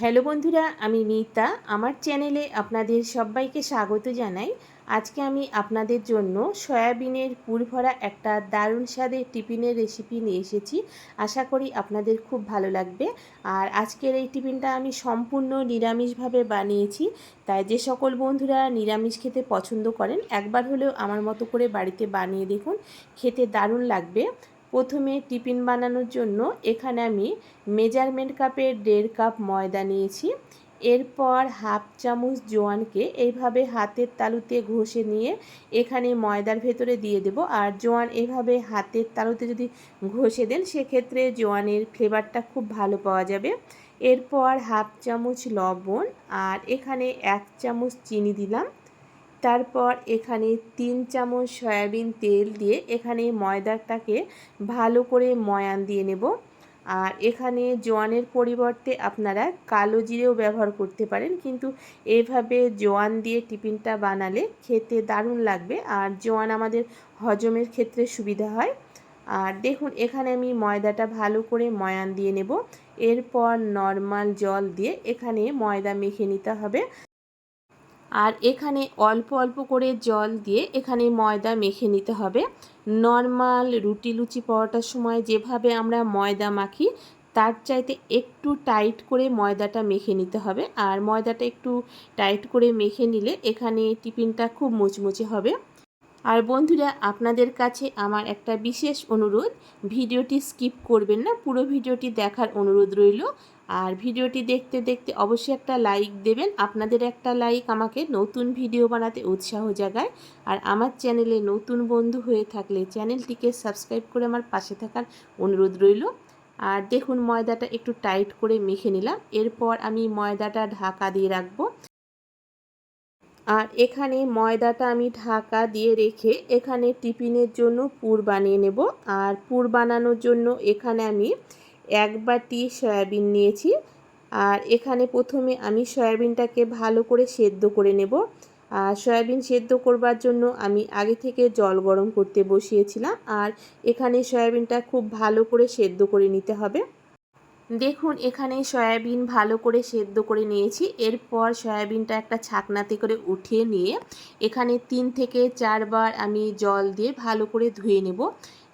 Hello বন্ধুরা, আমি মিতা। আমার চ্যানেলে আপনাদের সবাইকে স্বাগত জানাই। আজকে আমি আপনাদের জন্য সয়াবিনের পুরভরা একটা দারুণ স্বাদের টিফিনের রেসিপি নিয়ে এসেছি। আশা করি আপনাদের খুব ভালো লাগবে। আর আজকের এই টিফিনটা আমি সম্পূর্ণ নিরামিষভাবে বানিয়েছি। তাই যে সকল বন্ধুরা নিরামিষ খেতে পছন্দ করেন, একবার হলেও আমার মতো করে বাড়িতে বানিয়ে দেখুন। খেতে দারুণ লাগবে। প্রথমে টিফিন বানানোর জন্য এখানে আমি মেজারমেন্ট কাপের দেড় কাপ ময়দা নিয়েছি। এরপর হাফ চামচ জোয়ানকে এইভাবে হাতের তালুতে ঘষে নিয়ে এখানে ময়দার ভেতরে দিয়ে দেব। আর জোয়ান এভাবে হাতের তালুতে যদি ঘষে দেন, সেক্ষেত্রে জোয়ানের ফ্লেভারটা খুব ভালো পাওয়া যাবে। এরপর হাফ চামচ লবণ আর এখানে এক চামচ চিনি দিলাম। তারপর এখানে তিন চামচ সয়াবিন তেল দিয়ে এখানে ময়দাটাকে ভালো করে ময়ান দিয়ে নেব। আর এখানে জোয়ানের পরিবর্তে আপনারা কালো জিরেও ব্যবহার করতে পারেন, কিন্তু এইভাবে জোয়ান দিয়ে টিফিনটা বানালে খেতে দারুণ লাগবে আর জোয়ান আমাদের হজমের ক্ষেত্রে সুবিধা হয়। আর দেখুন, এখানে আমি ময়দাটা ভালো করে ময়ান দিয়ে নেব। এরপর নর্মাল জল দিয়ে এখানে ময়দা মেখে নিতে হবে। আর এখানে অল্প অল্প করে জল দিয়ে এখানে ময়দা মেখে নিতে হবে। নর্মাল রুটি লুচি পরোটার সময় যেভাবে আমরা ময়দা মাখি, তার চাইতে একটু টাইট করে ময়দাটা মেখে নিতে হবে। আর ময়দাটা একটু টাইট করে মেখে নিলে এখানে টিফিনটা খুব মুচমুচে হবে। আর বন্ধুরা, আপনাদের কাছে আমার একটা বিশেষ অনুরোধ, ভিডিওটি স্কিপ করবেন না, পুরো ভিডিওটি দেখার অনুরোধ রইল। আর ভিডিওটি দেখতে দেখতে অবশ্যই একটা লাইক দেবেন, আপনাদের একটা লাইক আমাকে নতুন ভিডিও বানাতে উৎসাহ জাগায়। আর আমার চ্যানেলে নতুন বন্ধু হয়ে থাকলে চ্যানেলটিকে সাবস্ক্রাইব করে আমার পাশে থাকার অনুরোধ রইল। আর দেখুন, ময়দাটা একটু টাইট করে মেখে নিলাম। এরপর আমি ময়দাটা ঢাকা দিয়ে রাখব। আর এখানে ময়দাটা আমি ঢাকা দিয়ে রেখে এখানে টিফিনের জন্য পুর বানিয়ে নেব। আর পুর বানানোর জন্য এখানে আমি এক বাটি সয়াবিন নিয়েছি। আর এখানে প্রথমে আমি সয়াবিনটাকে ভালো করে সেদ্ধ করে নেব। আর সয়াবিন সেদ্ধ করবার জন্য আমি আগে থেকে জল গরম করতে বসিয়েছিলাম। আর এখানে সয়াবিনটা খুব ভালো করে সেদ্ধ করে নিতে হবে। দেখুন, এখানে সয়াবিন ভালো করে সেদ্ধ করে নিয়েছি। এরপর সয়াবিনটা একটা ছাকনাতে করে উঠিয়ে নিয়ে এখানে তিন থেকে চারবার আমি জল দিয়ে ভালো করে ধুয়ে নেব।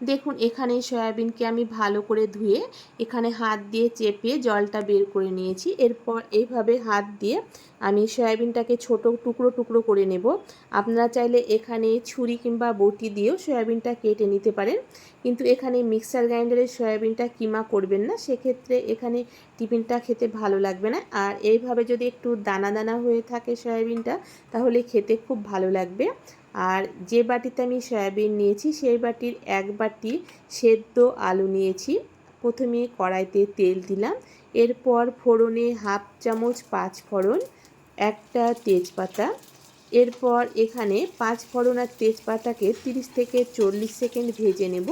দেখুন, এখানে সয়াবিনকে আমি ভালো করে ধুয়ে এখানে হাত দিয়ে চেপে জলটা বের করে নিয়েছি। এরপর এইভাবে হাত দিয়ে আমি সয়াবিনটাকে ছোট টুকরো টুকরো করে নেব। আপনারা চাইলে এখানে ছুরি কিংবা বটি দিয়েও সয়াবিনটা কেটে নিতে পারেন। কিন্তু এখানে মিক্সার গ্রাইন্ডারের সয়াবিনটা কিমা করবেন না, সেক্ষেত্রে এখানে টিফিনটা খেতে ভালো লাগবে না। আর এইভাবে যদি একটু দানা দানা হয়ে থাকে সয়াবিনটা, তাহলে খেতে খুব ভালো লাগবে। আর যে বাটিতে আমি সয়াবিন নিয়েছি, সেই বাটির এক বাটি সেদ্ধ আলু নিয়েছি। প্রথমে কড়াইতে তেল দিলাম। এরপর ফোড়নে হাফ চামচ পাঁচ ফোড়ন, একটা তেজপাতা। এরপর এখানে পাঁচ ফোড়ন আর তেজপাতাকে 30 থেকে চল্লিশ সেকেন্ড ভেজে নেব।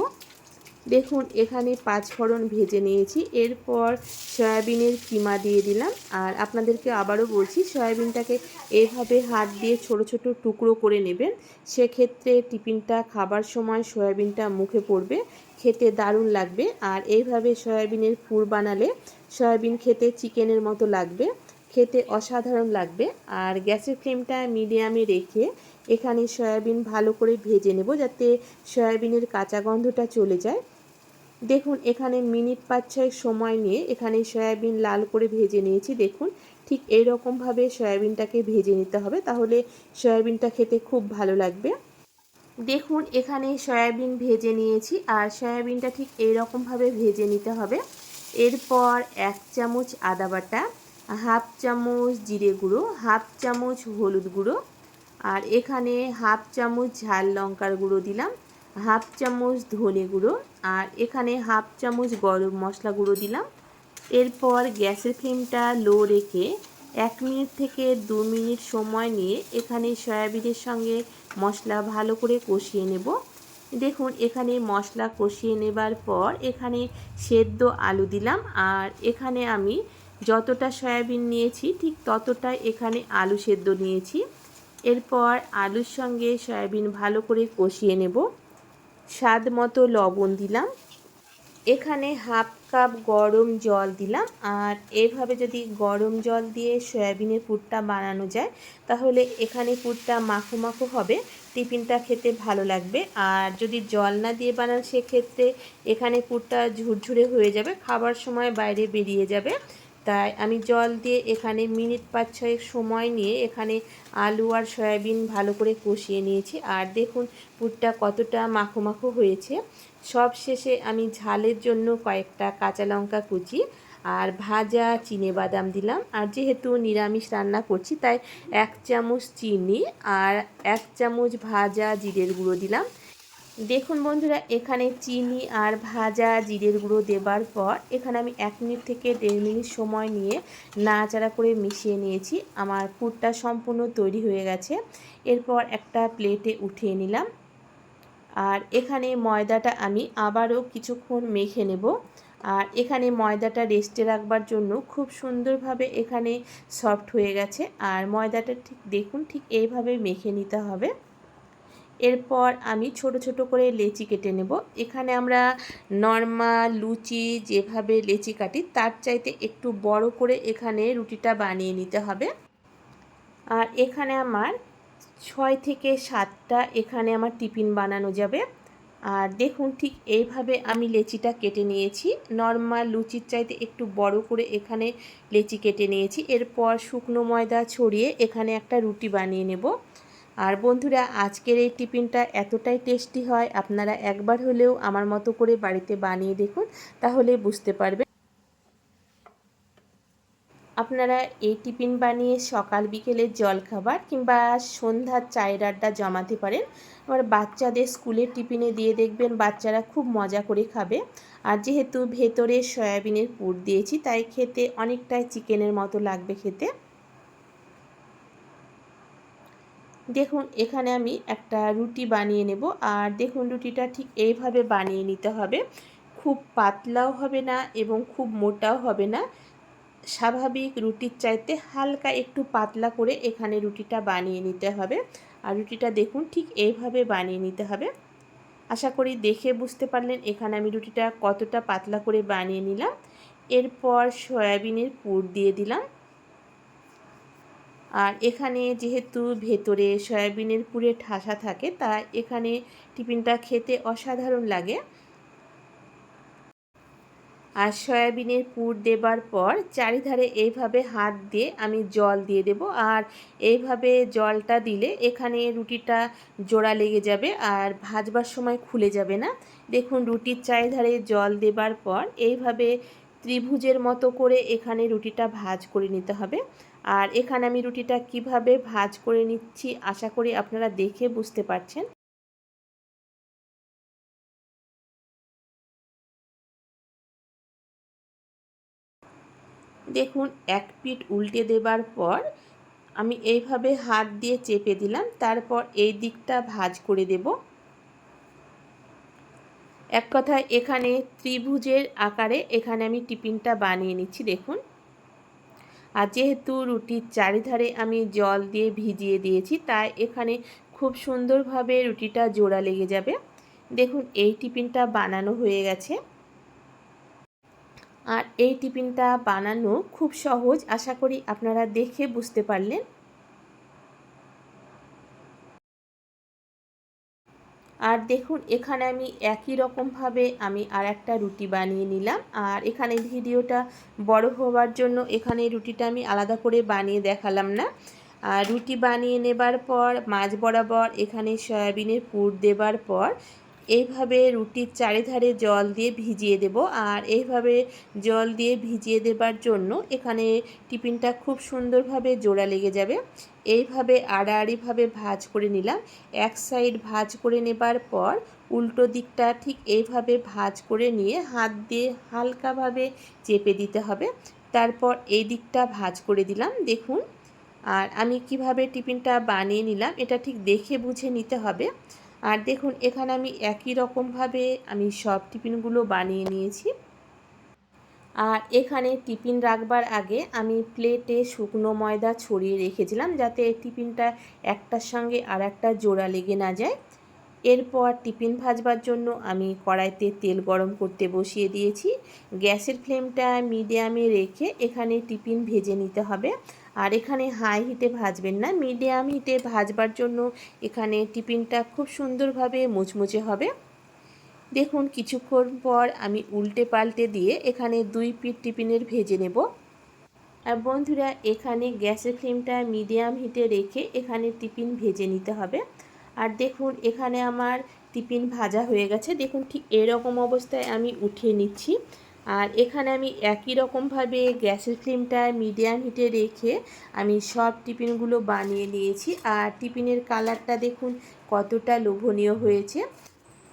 দেখুন, এখানে পাঁচ ফোড়ন ভেজে নিয়েছি। এরপর সয়াবিনের কিমা দিয়ে দিলাম। আর আপনাদেরকে আবারও বলছি, সয়াবিনটাকে এভাবে হাত দিয়ে ছোট ছোট টুকরো করে নেবেন। সেক্ষেত্রে টিফিনটা খাবার সময় সয়াবিনটা মুখে পড়বে, খেতে দারুণ লাগবে। আর এইভাবে সয়াবিনের পুর বানালে সয়াবিন খেতে চিকেনের মতো লাগবে, খেতে অসাধারণ লাগবে। আর গ্যাসের ফ্লেমটা মিডিয়ামে রেখে এখানে সয়াবিন ভালো করে ভেজে নেব যাতে সয়াবিনের কাঁচা গন্ধটা চলে যায়। দেখুন, এখানে মিনিট পাঁচ ছয় সময় নিয়ে এখানে সয়াবিন লাল করে ভেজে নিয়েছি। দেখুন, ঠিক এই রকমভাবে সয়াবিনটাকে ভেজে নিতে হবে, তাহলে সয়াবিনটা খেতে খুব ভালো লাগবে। দেখুন, এখানে সয়াবিন ভেজে নিয়েছি, আর সয়াবিনটা ঠিক এই রকমভাবে ভেজে নিতে হবে। এরপর এক চামচ আদা বাটা, হাফ চামচ জিরে গুঁড়ো, হাফ চামচ হলুদ গুঁড়ো, আর এখানে হাফ চামচ ঝাল লঙ্কার গুঁড়ো দিলাম। হাফ চামচ ধনে গুঁড়ো আর এখানে হাফ চামচ গরম মশলা গুঁড়ো দিলাম। এরপর গ্যাসের ফ্লেমটা লো রেখে এক মিনিট থেকে দু মিনিট সময় নিয়ে এখানে সয়াবিনের সঙ্গে মশলা ভালো করে কষিয়ে নেব। দেখুন, এখানে মশলা কষিয়ে নেবার পর এখানে সেদ্ধ আলু দিলাম আর এখানে আমি যতটা সয়াবিন নিয়েছি ঠিক ততটাই এখানে আলু সেদ্ধ নিয়েছি। এরপর আলুর সঙ্গে সয়াবিন ভালো করে কষিয়ে নেব। স্বাদ মতো লবণ দিলাম। এখানে হাফ কাপ গরম জল দিলাম। আর এভাবে যদি গরম জল দিয়ে সয়াবিনের পুরটা বানানো যায়, তাহলে এখানে পুরটা মাখো মাখো হবে। টিফিনটা খেতে ভালো লাগবে। আর যদি জল না দিয়ে বানান, সেক্ষেত্রে এখানে পুরটা ঝুরঝুরে হয়ে যাবে। খাবার সময় বাইরে বেরিয়ে যাবে। তাই আমি জল দিয়ে এখানে মিনিট পাঁচ ছয়েক সময় নিয়ে এখানে আলু আর সয়াবিন ভালো করে কষিয়ে নিয়েছি। আর দেখুন পুরটা কতটা মাখো মাখো হয়েছে। সব শেষে আমি ঝালের জন্য কয়েকটা কাঁচা লঙ্কা কুচি আর ভাজা চিনে বাদাম দিলাম। আর যেহেতু নিরামিষ রান্না করছি, তাই এক চামচ চিনি আর এক চামচ ভাজা জিরের গুঁড়ো দিলাম। দেখুন বন্ধুরা, এখানে চিনি আর ভাজা জিরের গুঁড়ো দেবার পর এখানে আমি এক মিনিট থেকে দেড় মিনিট সময় নিয়ে নাড়াচাড়া করে মিশিয়ে নিয়েছি। আমার পুরটা সম্পূর্ণ তৈরি হয়ে গেছে। এরপর একটা প্লেটে উঠিয়ে নিলাম। আর এখানে ময়দাটা আমি আবারও কিছুক্ষণ মেখে নেব। আর এখানে ময়দাটা রেস্টে রাখবার জন্য খুব সুন্দরভাবে এখানে সফট হয়ে গেছে। আর ময়দাটা ঠিক, দেখুন ঠিক এইভাবে মেখে নিতে হবে। এরপর আমি ছোট ছোট করে লেচি কেটে নেব। এখানে আমরা নর্মাল লুচি যেভাবে লেচি কাটি, তার চাইতে একটু বড় করে এখানে রুটিটা বানিয়ে নিতে হবে। আর এখানে আমার ছয় থেকে সাতটা এখানে আমার টিফিন বানানো যাবে। আর দেখুন ঠিক এইভাবে আমি লেচিটা কেটে নিয়েছি। নর্মাল লুচির চাইতে একটু বড় করে এখানে লেচি কেটে নিয়েছি। এরপর শুকনো ময়দা ছড়িয়ে এখানে একটা রুটি বানিয়ে নেব। আর বন্ধুরা, আজকের এই টিফিনটা এতটাই টেস্টি হয়, আপনারা একবার হলেও আমার মতো করে বাড়িতে বানিয়ে দেখুন, তাহলে বুঝতে পারবেন। আপনারা এই টিফিন বানিয়ে সকাল বিকেলের জলখাবার কিংবা সন্ধ্যার চায়ের আড্ডা জমাতে পারেন। আবার বাচ্চাদের স্কুলের টিফিনে দিয়ে দেখবেন বাচ্চারা খুব মজা করে খাবে। আর যেহেতু ভেতরে সয়াবিনের পুর দিয়েছি, তাই খেতে অনেকটাই চিকেনের মতো লাগবে খেতে। দেখুন, এখানে আমি একটা রুটি বানিয়ে নেব। আর দেখুন, রুটিটা ঠিক এইভাবে বানিয়ে নিতে হবে। খুব পাতলাও হবে না এবং খুব মোটাও হবে না। স্বাভাবিক রুটির চাইতে হালকা একটু পাতলা করে এখানে রুটিটা বানিয়ে নিতে হবে। আর রুটিটা দেখুন, ঠিক এইভাবে বানিয়ে নিতে হবে। আশা করি দেখে বুঝতে পারলেন এখানে আমি রুটিটা কতটা পাতলা করে বানিয়ে নিলাম। এরপর সয়াবিনের পুর দিয়ে দিলাম। আর এখানে যেহেতু ভেতরে সয়াবিনের পুরে ঠাসা থাকে তাই এখানে টিফিনটা খেতে অসাধারণ লাগে। আর সয়াবিনের পুর দেবার পর চারিধারে এইভাবে হাত দিয়ে আমি জল দিয়ে দেব, আর এইভাবে জলটা দিলে এখানে রুটিটা জোড়া লেগে যাবে আর ভাজবার সময় খুলে যাবে না। দেখুন, রুটির চারিধারে জল দেবার পর এইভাবে ত্রিভুজের মতো করে এখানে রুটিটা ভাজ করে নিতে হবে। আর এখানে আমি রুটিটা কীভাবে ভাজ করে নিচ্ছি আশা করি আপনারা দেখে বুঝতে পারছেন। দেখুন, এক পিঠ উল্টে দেবার পর আমি এইভাবে হাত দিয়ে চেপে দিলাম, তারপর এই দিকটা ভাজ করে দেব। এক কথায় এখানে ত্রিভুজের আকারে এখানে আমি টিফিনটা বানিয়ে নিচ্ছি, দেখুন। আর যেহেতু রুটির চারিধারে আমি জল দিয়ে ভিজিয়ে দিয়েছি, তাই এখানে খুব সুন্দরভাবে রুটিটা জোড়া লেগে যাবে। দেখুন, এই টিফিনটা বানানো হয়ে গেছে। আর এই টিফিনটা বানানো খুব সহজ, আশা করি আপনারা দেখে বুঝতে পারলেন। আর দেখুন, এখানে আমি একই রকমভাবে আমি আর একটা রুটি বানিয়ে নিলাম। আর এখানে ভিডিওটা বড় হওয়ার জন্য এখানে রুটিটা আমি আলাদা করে বানিয়ে দেখালাম না। আর রুটি বানিয়ে নেবার পর, মাছ বরাবর এখানে সয়াবিনের পুর দেবার পর এইভাবে রুটির চারিধারে জল দিয়ে ভিজিয়ে দেব। আর এইভাবে জল দিয়ে ভিজিয়ে দেবার জন্য এখানে টিফিনটা খুব সুন্দরভাবে জোড়া লেগে যাবে। এইভাবে আড়াআড়িভাবে ভাজ করে নিলাম। এক সাইড ভাজ করে নেবার পর উল্টো দিকটা ঠিক এইভাবে ভাজ করে নিয়ে হাত দিয়ে হালকাভাবে চেপে দিতে হবে। তারপর এই দিকটা ভাজ করে দিলাম, দেখুন। আর আমি কীভাবে টিফিনটা বানিয়ে নিলাম এটা ঠিক দেখে বুঝে নিতে হবে। আর দেখুন, এখানে আমি একই রকমভাবে আমি সব টিফিনগুলো বানিয়ে নিয়েছি। আর এখানে টিফিন রাখবার আগে আমি প্লেটে শুকনো ময়দা ছড়িয়ে রেখেছিলাম যাতে টিফিনটা একটার সঙ্গে আর একটা জোড়া লেগে না যায়। এরপর টিফিন ভাজবার জন্য আমি কড়াইতে তেল গরম করতে বসিয়ে দিয়েছি। গ্যাসের ফ্লেমটা মিডিয়ামে রেখে এখানে টিফিন ভেজে নিতে হবে। আর এখানে হাই হিটে ভাজবেন না মিডিয়াম হিটে ভাজবার জন্য এখানে টিফিনটা খুব সুন্দরভাবে মুচমুচে হবে। দেখুন, কিছুক্ষণ পর আমি উল্টে পাল্টে দিয়ে এখানে দুই পিঠ টিফিনের ভেজে নেব। আর বন্ধুরা, এখানে গ্যাসের ফ্লেমটা মিডিয়াম হিটে রেখে এখানে টিফিন ভেজে নিতে হবে। আর দেখুন, এখানে আমার টিফিন ভাজা হয়ে গেছে। দেখুন, ঠিক এরকম অবস্থায় আমি উঠিয়ে নিচ্ছি। আর এখানে আমি একই রকমভাবে গ্যাসের ফ্লেমটা মিডিয়াম হিটে রেখে আমি সব টিফিনগুলো বানিয়ে নিয়েছি। আর টিফিনের কালারটা দেখুন কতটা লোভনীয় হয়েছে।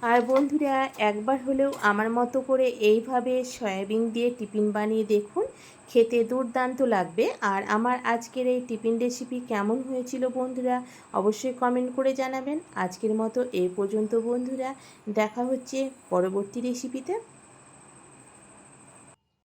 আর বন্ধুরা, একবার হলেও আমার মতো করে এইভাবে সয়াবিন দিয়ে টিফিন বানিয়ে দেখুন, খেতে দুর্দান্ত লাগবে। আর আমার আজকের এই টিফিন রেসিপি কেমন হয়েছিল বন্ধুরা, অবশ্যই কমেন্ট করে জানাবেন। আজকের মতো এই পর্যন্ত বন্ধুরা, দেখা হচ্ছে পরবর্তী রেসিপিতে।